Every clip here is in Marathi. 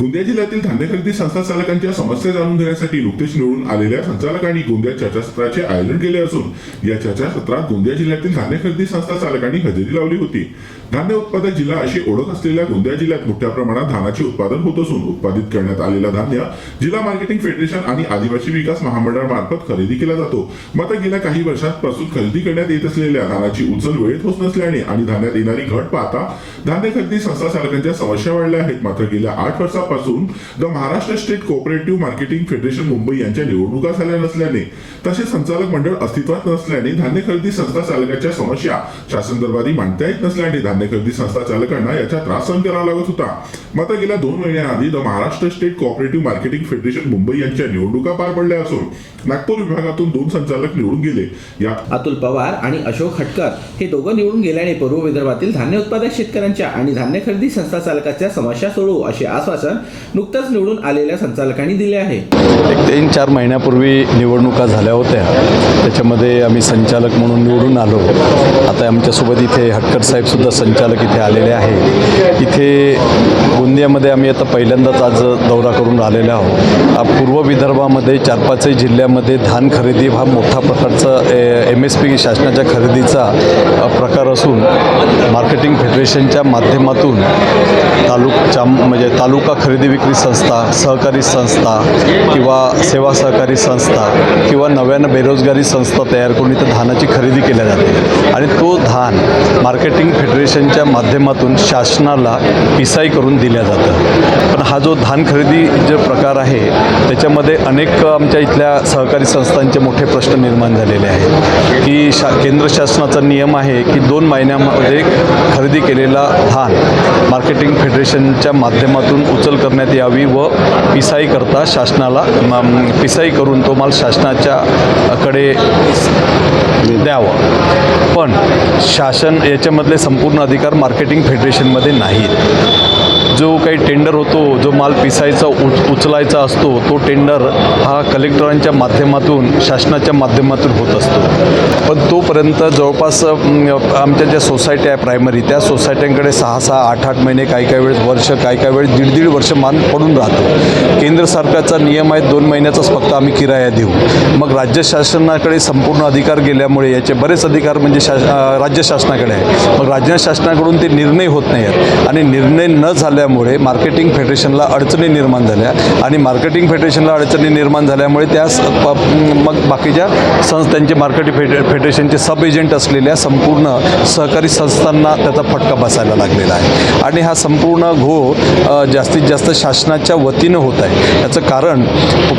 गोंदिया जिल्ह्यातील धान्य खरेदी संस्था चालकांच्या समस्या जाणून घेण्यासाठी नुकतेच निवडून आलेल्या संचालकांनी गोंदिया चर्चासत्राचे आयोजन केले असून या चर्चासत्रात गोंदिया जिल्ह्यातील धान्य खरेदी संस्था चालकांनी हजेरी लावली होती. धान्य उत्पादक जिल्हा अशी ओळख असलेल्या गोंदिया जिल्ह्यात मोठ्या प्रमाणात धानाचे उत्पादन होत असून उत्पादित करण्यात आलेला धान्य जिल्हा मार्केटिंग फेडरेशन आणि आदिवासी विकास महामंडळामार्फत खरेदी केला जातो. मात्र गेल्या काही वर्षांपासून खरेदी करण्यात येत असलेल्या धानाची उचल वेळेत होत नसल्याने आणि धान्यात येणारी घट पाहता धान्य खरेदी संस्था चालकांच्या समस्या वाढल्या आहेत. मात्र गेल्या आठ वर्षापासून the Maharashtra state cooperative marketing federation Mumbai यांच्या निवडणुका झाल्या नसल्याने तसेच संचालक मंडळ अस्तित्वात नसल्याने धान्य खरेदी संस्था चालकाच्या समस्या शासन दरबारी मांडता येत नसल्याने धान्य खरेदी संस्था चालकांना याचा त्रास सहन करावा लागत होता. मात्र गेल्या दोन महिन्याआधी the Maharashtra state cooperative marketing federation Mumbai यांच्या निवडणुका पार पडल्या असून नागपूर विभागातून दोन संचालक निवडून गेले. यात अतुल पवार आणि अशोक हटकर हे दोघं निवडून गेल्याने पूर्व विदर्भातील धान्य उत्पादक शेतकऱ्यांच्या आणि धान्य खरेदी संस्था चालकाच्या समस्या सोडवू असे आश्वासन नुकतंच निवडून आलेल्या संचालकांनी दिले आहे. एक तीन चार महिन्यापूर्वी निवडणुका झाल्या होत्या. त्याच्यामध्ये आम्ही संचालक म्हणून निवडून आलो. आता आमच्यासोबत इथे हटकर साहेबसुद्धा संचालक इथे आलेले आहे. इथे गोंदियामध्ये आम्ही आता पहिल्यांदाच आज दौरा करून आलेलो आहोत. पूर्व विदर्भामध्ये चार पाचही जिल्ह्यामध्ये धान खरेदी हा मोठा प्रकारचा एम एस पी शासनाच्या खरेदीचा प्रकार असून मार्केटिंग फेडरेशनच्या माध्यमातून तालुक चाम म्हणजे तालुका खरेदी विक्री संस्था सहकारी संस्था किंवा सेवा सहकारी संस्था किंवा नव्यानं बेरोजगारी संस्था तयार करून इथं धानाची खरेदी केल्या जाते. आणि तो धान मार्केटिंग फेडरेशन फेडरेशनच्या माध्यमातून शासनाला पिसाई करून दिल्या जातं पण हा जो धान खरेदी जो प्रकार आहे त्याच्यामध्ये अनेक आमच्या इथल्या सहकारी संस्थांचे मोठे प्रश्न निर्माण झालेले आहेत. की शा केंद्र शासनाचा नियम आहे की दोन महिन्यामध्ये खरेदी केलेला धान मार्केटिंग फेडरेशनच्या माध्यमातून उचल करण्यात यावी व पिसाई करता शासनाला पिसाई करून तो माल शासनाच्या कडे द्यावं. पण शासन याच्यामधले संपूर्ण अधिकार मार्केटिंग फेडरेशनमध्ये नाहीत. जो काही टेंडर होतो जो माल पिसायचा उच उचलायचा असतो तो टेंडर हा कलेक्टरांच्या माध्यमातून शासनाच्या माध्यमातून होत असतो. पण तोपर्यंत जवळपास आमच्या ज्या सोसायट्या आहे प्रायमरी त्या सोसायट्यांकडे सहा सहा आठ आठ महिने काही काही वेळेस वर्ष काही काही वेळेस दीड दीड वर्ष मान पडून राहतो. केंद्र सरकारचा नियम आहे दोन महिन्याचाच फक्त आम्ही किराया देऊ. मग राज्य शासनाकडे संपूर्ण अधिकार गेल्यामुळे याचे बरेच अधिकार म्हणजे शा राज्य शासनाकडे आहे. मग राज्य शासनाकडून ते निर्णय होत नाही आहेत आणि निर्णय न झाल्यामुळे मार्केटिंग फेडरेशनला अडचणी निर्माण झाल्या आणि मार्केटिंग फेडरेशनला अडचणी निर्माण झाल्यामुळे त्या प- मग बाकीच्या संस्थांचे मार्केटिंग फेड फेडरेशनचे सब एजंट असलेल्या संपूर्ण सहकारी संस्थांना त्याचा फटका बसायला लागलेला आहे. आणि हा संपूर्ण घोळ जास्तीत जास्त शासनाच्या वतीनं होत आहे. याचं कारण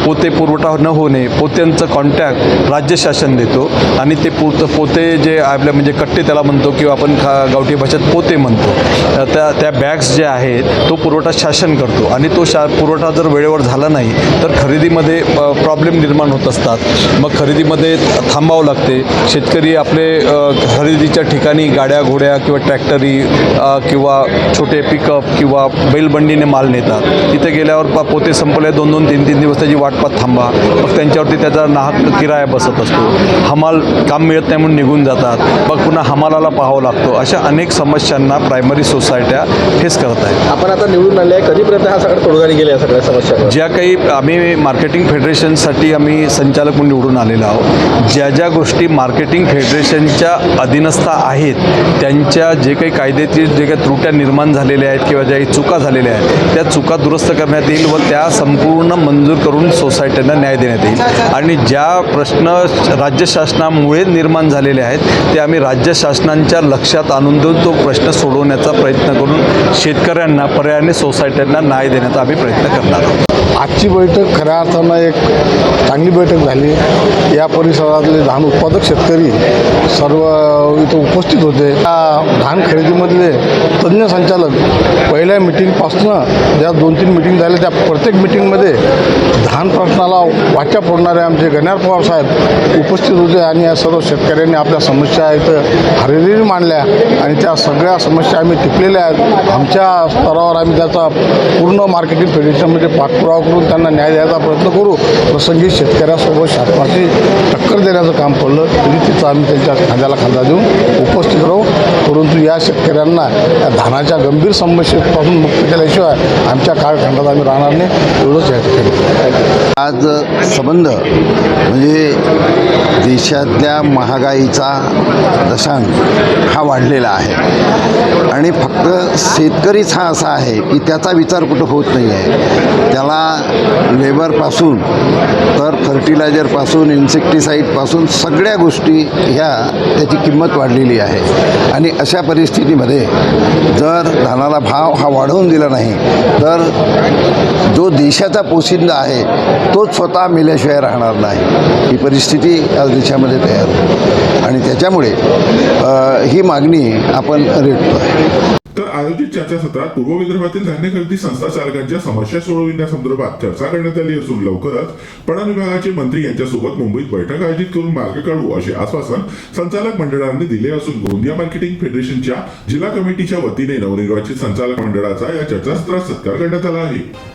पोते पुरवठा न होणे पोत्यांचं कॉन्टॅक्ट राज्य शासन देतो आणि ते पोत पोते जे आपल्या म्हणजे कट्टे त्याला म्हणतो किंवा आपण खा गावठी भाषेत पोते म्हणतो. त्या त्या बॅग्स जे आहेत तो पुरवठा शासन करतो. आणि तो शा पुरवठा जर वेळेवर झाला नाही तर खरेदीमध्ये प्रॉब्लेम निर्माण होत असतात. मग खरेदीमध्ये थांबावं लागते. शेतकरी आपले खरेदीच्या ठिकाणी गाड्या घोड्या किंवा ट्रॅक्टरी किंवा छोटे पिकअप किंवा बैलबंडीने माल नेतात. तिथे गेल्यावर पा पोते संपले दोन दोन तीन तीन दिवस त्याची वाटपात थांबा. मग त्यांच्यावरती त्याचा नाहक किराया बसत असतो. हमाल काम मिळत नाही म्हणून निघून जातात. मग पुन्हा हमालाला पाहावं लागतो. अशा अनेक समस्यांना प्रायमरी सोसायट्या फेस करत आहेत. आपण आता निवडून आले आहे. कधीपर्यंत हा सगळा तोडगा निघेल या सगळ्या समस्या ज्या काही आम्ही मार्केटिंग फेडरेशनसाठी आम्ही संचालक म्हणून निवडून आलेलो आहोत. ज्या ज्या गोष्टी मार्केटिंग फेडरेशनच्या अधीनस्थ आहेत त्यांच्या जे काही कायद्यातील जे काही त्रुट्या निर्माण झालेल्या आहेत किंवा ज्या काही चुका झालेल्या आहेत त्या चुका दुरुस्त करण्यात येईल व त्या संपूर्ण मंजूर करून सोसायट्यांना न्याय देण्यात येईल. आणि ज्या प्रश्न राज्य शासनामुळे निर्माण झालेले आहेत ते आम्ही राज्य शासनांच्या लक्षात आणून देऊन तो प्रश्न सोडवण्याचा प्रयत्न करून शेतकऱ्यांना पर्यायाने सोसायट्यांना न्याय देण्याचा आम्ही प्रयत्न करणार आहोत. आजची बैठक खऱ्या अर्थानं एक चांगली बैठक झाली. या परिसरातले धान उत्पादक शेतकरी सर्व इथं उपस्थित होते. या धान खरेदीमधले तज्ज्ञ संचालक पहिल्या मिटिंगपासनं ज्या दोन तीन मिटिंग झाल्या त्या प्रत्येक मिटिंगमध्ये धान प्रश्नाला वाचा फोडणारे आमचे गण्यार पवार साहेब उपस्थित होते आणि या सर्व शेतकऱ्यांनी आपल्या समस्या इथं हरेरीने मांडल्या आणि त्या सगळ्या समस्या आम्ही टिपलेल्या आहेत. आमच्या स्तरावर आम्ही त्याचा पूर्ण मार्केटिंग फेडरेशनमध्ये म्हणजे पाठपुरावा करून त्यांना न्याय द्यायचा प्रयत्न करू प्रसंगी शेतकऱ्यासोबत शासनाची टक्कर देण्याचं काम पडलं तरी तिथं आम्ही त्यांच्या खांद्याला खांदा देऊन उपस्थित राहू. परंतु या शेतकऱ्यांना या धानाच्या गंभीर समस्येपासून मुक्त केल्याशिवाय आमच्या काळखंडात आम्ही राहणार नाही एवढंच या ठिकाणी. आज संबंध म्हणजे देशातल्या महागाईचा दशांक हा वाढलेला आहे. आणि फक्त शेतकरीच हा असा आहे की त्याचा विचार कुठं होत नाही आहे त्याला लेबरपासून तर फर्टिलायझरपासून इन्सेक्टिसाईडपासून सगळ्या गोष्टी ह्या त्याची किंमत वाढलेली आहे. आणि अशा परिस्थितीमध्ये जर धानाला भाव हा वाढवून दिला नाही तर जो देशाचा पोशिंदा आहे तोच स्वतः मेल्याशिवाय राहणार नाही. ही परिस्थिती आज देशामध्ये तयार आणि त्याच्यामुळे ही मागणी आपण रेटतो आहे. आयोजित चर्चासत्रात पूर्व विदर्भातील धान्य खरेदी संस्था चालकांच्या समस्या सोडविण्यासंदर्भात चर्चा करण्यात आली असून लवकरच पणन विभागाचे मंत्री यांच्यासोबत मुंबईत बैठक आयोजित करून मार्ग काढू असे आश्वासन संचालक मंडळाने दिले असून गोंदिया मार्केटिंग फेडरेशनच्या जिल्हा कमिटीच्या वतीने नवनिर्वाचित संचालक मंडळाचा या चर्चासत्रात सत्कार करण्यात आला आहे.